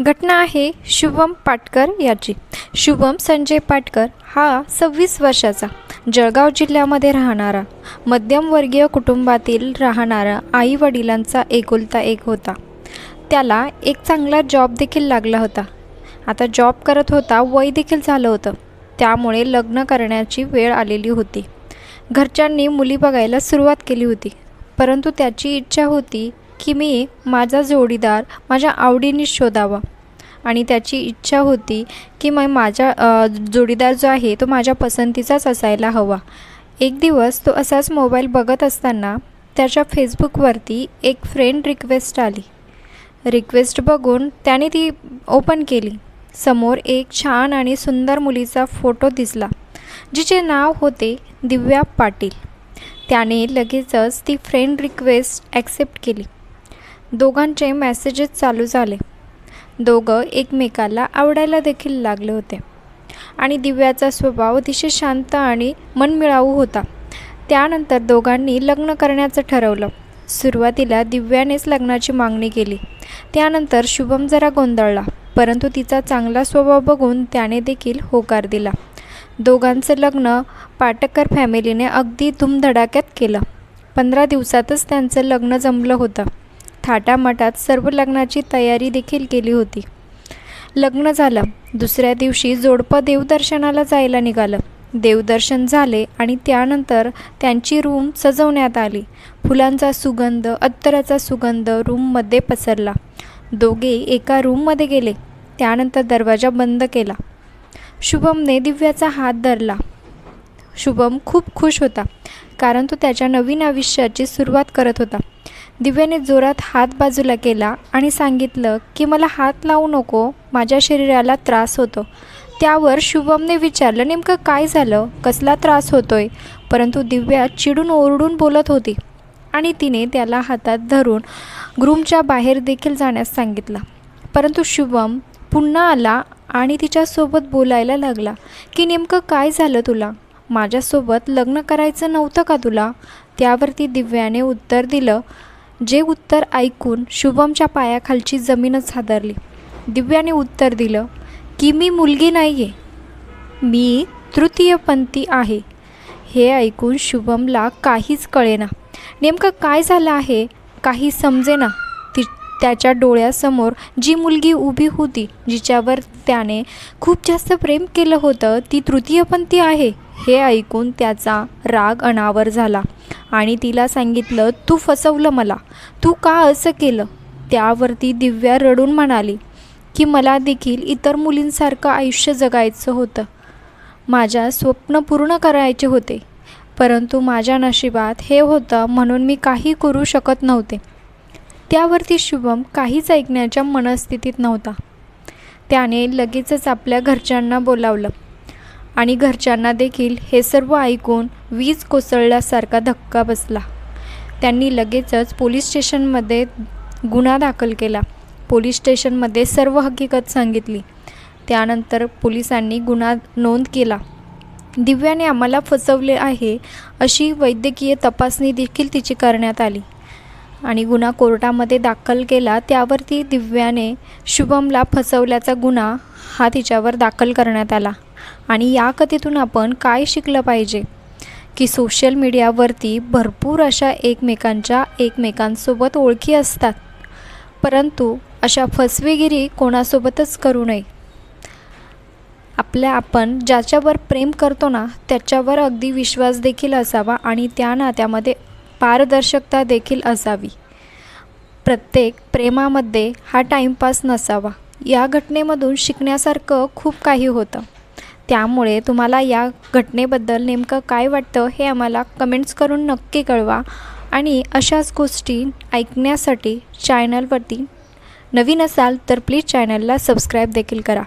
घटना आहे शुभम पाटकर याची. शुभम संजय पाटकर हा सव्वीस वर्षाचा जळगाव जिल्ह्यामध्ये राहणारा मध्यमवर्गीय कुटुंबातील राहणारा आई वडिलांचा एकुलता एक होता. त्याला एक चांगला जॉब देखील लागला होता. आता जॉब करत होता वय देखील झालं होतं. त्यामुळे लग्न करण्याची वेळ आलेली होती. घरच्यांनी मुली बघायला सुरुवात केली होती. परंतु त्याची इच्छा होती की मी माझा जोडीदार माझ्या आवडीने शोधावा. आणि त्याची इच्छा होती की मग माझा जोडीदार जो आहे तो माझ्या पसंतीचाच असायला हवा. एक दिवस तो असाच मोबाईल बघत असताना त्याच्या फेसबुकवरती एक फ्रेंड रिक्वेस्ट आली. रिक्वेस्ट बघून त्याने ती ओपन केली. समोर एक छान आणि सुंदर मुलीचा फोटो दिसला जिचे नाव होते दिव्या पाटील. त्याने लगेचच ती फ्रेंड रिक्वेस्ट ॲक्सेप्ट केली. दोघांचे मॅसेजेस चालू झाले. दोघं एकमेकाला आवडायला देखील लागले होते. आणि दिव्याचा स्वभाव अतिशय शांत आणि मनमिळावू होता. त्यानंतर दोघांनी लग्न करण्याचं ठरवलं. सुरुवातीला दिव्यानेच लग्नाची मागणी केली. त्यानंतर शुभम जरा गोंधळला परंतु तिचा चांगला स्वभाव बघून त्याने देखील होकार दिला. दोघांचं लग्न पाटकर फॅमिलीने अगदी धुमधडाक्यात केलं. पंधरा दिवसातच त्यांचं लग्न जमलं होतं. थाटामाटात सर्व लग्नाची तयारी देखील केली होती. लग्न झालं. दुसऱ्या दिवशी जोडपं देवदर्शनाला जायला निघालं. देवदर्शन झाले आणि त्यानंतर त्यांची रूम सजवण्यात आली. फुलांचा सुगंध अत्तराचा सुगंध रूममध्ये पसरला. दोघे एका रूममध्ये गेले. त्यानंतर दरवाजा बंद केला. शुभमने दिव्याचा हात धरला. शुभम खूप खुश होता कारण तो त्याच्या नवीन आयुष्याची सुरुवात करत होता. दिव्याने जोरात हात बाजूला केला आणि सांगितलं की मला हात लावू नको माझ्या शरीराला त्रास होतो. त्यावर शुभमने विचारलं नेमकं काय झालं? कसला त्रास होतोय? परंतु दिव्या चिडून ओरडून बोलत होती आणि तिने त्याला हातात धरून ग्रूमच्या बाहेर देखील जाण्यास सांगितलं. परंतु शुभम पुन्हा आला आणि तिच्यासोबत बोलायला लागला की नेमकं काय झालं तुला? माझ्यासोबत लग्न करायचं नव्हतं का तुला? त्यावरती दिव्याने उत्तर दिलं जे उत्तर ऐकून शुभमच्या पायाखालची जमीनच हादरली. दिव्याने उत्तर दिलं की मी मुलगी नाही आहे मी तृतीयपंथी आहे. हे ऐकून शुभमला काहीच कळेना. नेमकं काय झालं आहे काही समजेना. ती त्याच्या डोळ्यासमोर जी मुलगी उभी होती जिच्यावर त्याने खूप जास्त प्रेम केलं होतं ती तृतीयपंथी आहे. हे ऐकून त्याचा राग अनावर झाला. आणि तिला सांगितलं तू फसवलं मला. तू का असं केलं? त्यावरती दिव्या रडून म्हणाली की मला देखील इतर मुलींसारखं आयुष्य जगायचं होतं. माझ्या स्वप्न पूर्ण करायचे होते. परंतु माझ्या नशिबात हे होतं म्हणून मी काही करू शकत नव्हते. त्यावरती शुभम काहीच ऐकण्याच्या मनस्थितीत नव्हता. त्याने लगेचच आपल्या घरच्यांना बोलावलं. आणि घरच्यांना देखील हे सर्व ऐकून वीज कोसळल्यासारखा धक्का बसला. त्यांनी लगेचच पोलीस स्टेशनमध्ये गुन्हा दाखल केला. पोलीस स्टेशनमध्ये सर्व हकीकत सांगितली. त्यानंतर पोलिसांनी गुन्हा नोंद केला. दिव्याने आम्हाला फसवले आहे अशी वैद्यकीय तपासणी देखील तिची करण्यात आली. आणि गुन्हा कोर्टामध्ये दाखल केला त्यावरती दिव्याने शुभमला फसवल्याचा गुन्हा हा तिच्यावर दाखल करण्यात आला. आणि या कथेतून आपण काय शिकलं पाहिजे? की सोशल मीडियावरती भरपूर अशा एकमेकांच्या एकमेकांसोबत ओळखी असतात. परंतु अशा फसवेगिरी कोणासोबतच करू नये. आपल्या आपण ज्याच्यावर प्रेम करतो ना त्याच्यावर अगदी विश्वास देखील असावा आणि त्या नात्यामध्ये पारदर्शकता देखील असावी. प्रत्येक प्रेमामध्ये हा टाईमपास नसावा. या घटनेमधून शिकण्यासारखं खूप काही होतं. त्यामुळे तुम्हाला या घटनेबद्दल नेमकं काय वाटतं हे आम्हाला कमेंट्स करून नक्की कळवा. आणि अशाच गोष्टी ऐकण्यासाठी चॅनलवरती नवीन असाल तर प्लीज चॅनलला सबस्क्राईब देखील करा.